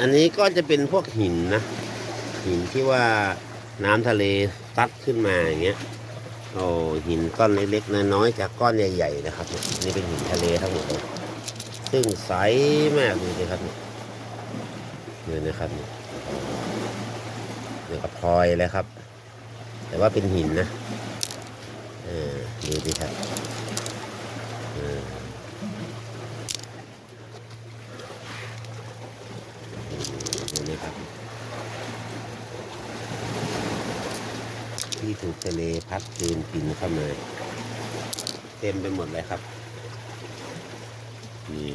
อันนี้ก็จะเป็นพวกหินนะ หินที่ว่าน้ำทะเลซัดขึ้นมาอย่างเงี้ยโอ้หินก้อนเล็กๆน้อยๆจากก้อนใหญ่ๆนะครับ นี่ยนี่เป็นหินทะเลทั้งหมดเลยซึ่งใสมากเลยนะครับเนี่ยนี่นะครับเนี่ยเดี๋ยวกับพลอยเลยครับ แต่ว่าเป็นหินนะ เออดูดิครับเออดูนะครับ ที่ถูกทะเลพัดคืนกินเข้ามาเต็มไปหมดเลยครับนี่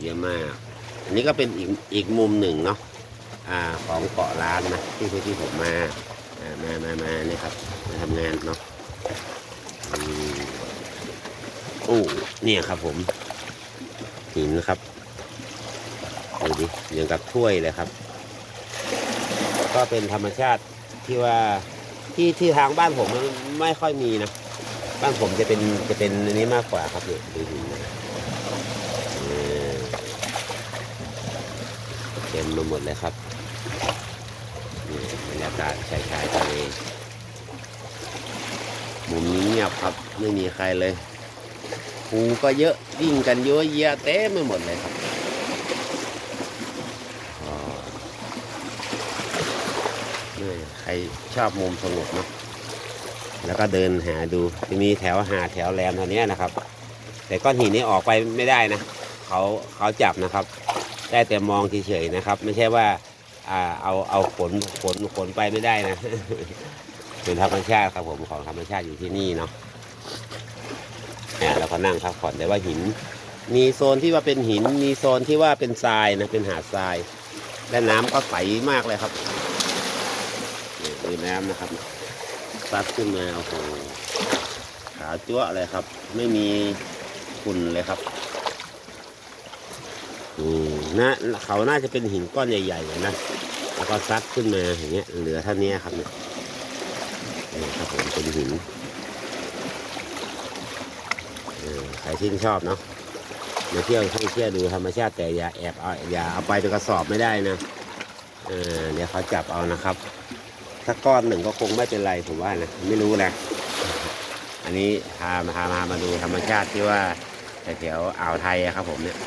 เยอะมาก อันนี้ก็เป็นอีกอีกมุมหนึ่งเนาะอ่าของเกาะล้านนะที่ที่ผมมาอ่ามามามาเนี่ยครับมาทำงานเนาะโอ้เนี่ยครับผมหินครับดูดิอย่างกับถ้วยเลยครับ ก็เป็นธรรมชาติที่ว่า ที่ที่ทางบ้านผมมันไม่ค่อยมีนะ บ้านผมจะเป็นจะเป็นอันนี้มากกว่าครับเนี่ยดูหินนะเออเต็มมาหมดเลยครับนี่บรรยากาศชายชายทะเลมุมนี้เงียบครับ ไม่มีใครเลยปูก็เยอะวิ่งกันเยอะแยะเต็มไปหมดเลยครับอ๋อ นี่ใครชอบมุมสงบเนาะแล้วก็เดินหาดูมีแถวหาแถวแหลมแถวนี้นะครับ แต่ก้อนหินนี้ออกไปไม่ได้นะเขาเขาจับนะครับ ได้แต่มองเฉยๆนะครับ ไม่ใช่ว่าอ่าเอาเอาขนขนขนไปไม่ได้นะเป็นธรรมชาติครับผมของธรรมชาติอยู่ที่นี่เนาะอ่าแล้วก็นั่งพักผ่อนแต่ว่าหิน มีโซนที่ว่าเป็นหิน มีโซนที่ว่าเป็นทรายนะเป็นหาดทราย และน้ำก็ใสมากเลยครับ นี่ดูน้ำนะครับซัดขึ้นมาโอ้โหขาวจั๊วะเลยครับ ไม่มีฝุ่นเลยครับอืมนะเขาน่าจะเป็นหินก้อนใหญ่ๆนะแล้วก็ซัดขึ้นมาอย่างเงี้ยเหลือเท่านี้ครับเนี่ยนี่ครับผมเป็นหินใครที่นชอบเนาะมาเที่ยวท่องเที่ยวดูธรรมชาติแต่อย่าแอบเอาอย่าเอาไปเป็นกระสอบไม่ได้นะเเดี๋ยวเขาจับเอานะครับ ถ้าก้อนหนึ่งก็คงไม่เป็นไรผมว่านะไม่รู้นะอันนี้พามาพามามาดูธรรมชาติที่ว่าแถวอ่าวไทยครับ ผมเนี่ย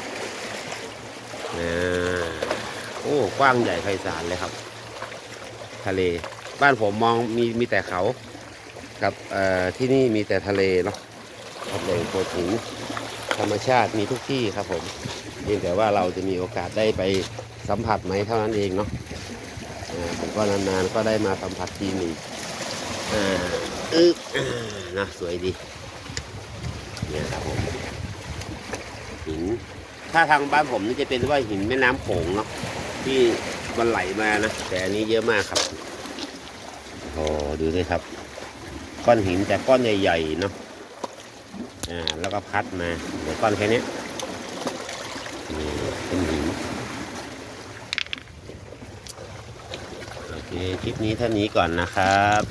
โอ้กว้างใหญ่ไพศาลเลยครับ ทะเลบ้านผมมองมีมีแต่เขา กับเอ่อที่นี่มีแต่ทะเลเนาะครับเลโขดหินธรรมชาติมีทุกที่ครับผมเพียงแต่ว่าเราจะมีโอกาสได้ไปสัมผัสไหมเท่านั้นเองเนาะ ผมก็นานๆก็ได้มาสัมผัสทีหนึ่งอ่าอึ๊กอ่านะสวยดีเนี่ยครับผมหินถ้าทางบ้านผมนี่จะเป็นว่าหินแม่น้ำโขงเนาะที่มันไหลมานะแต่อันนี้เยอะมากครับโอ้ดูสิครับ ก้อนหินแต่ก้อนใหญ่ๆเนาะอ่าแล้วก็พัดมาเดี๋ยวก้อนแค่นี้นี่เป็นหิน โอ เคคลิปนี้เท่านี้ก่อนนะครับ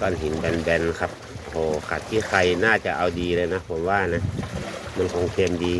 ก้อนหินแบนๆครับโหขัดที่ใครน่าจะเอาดีเลยนะ ผมว่านะ มันคงเค็มดี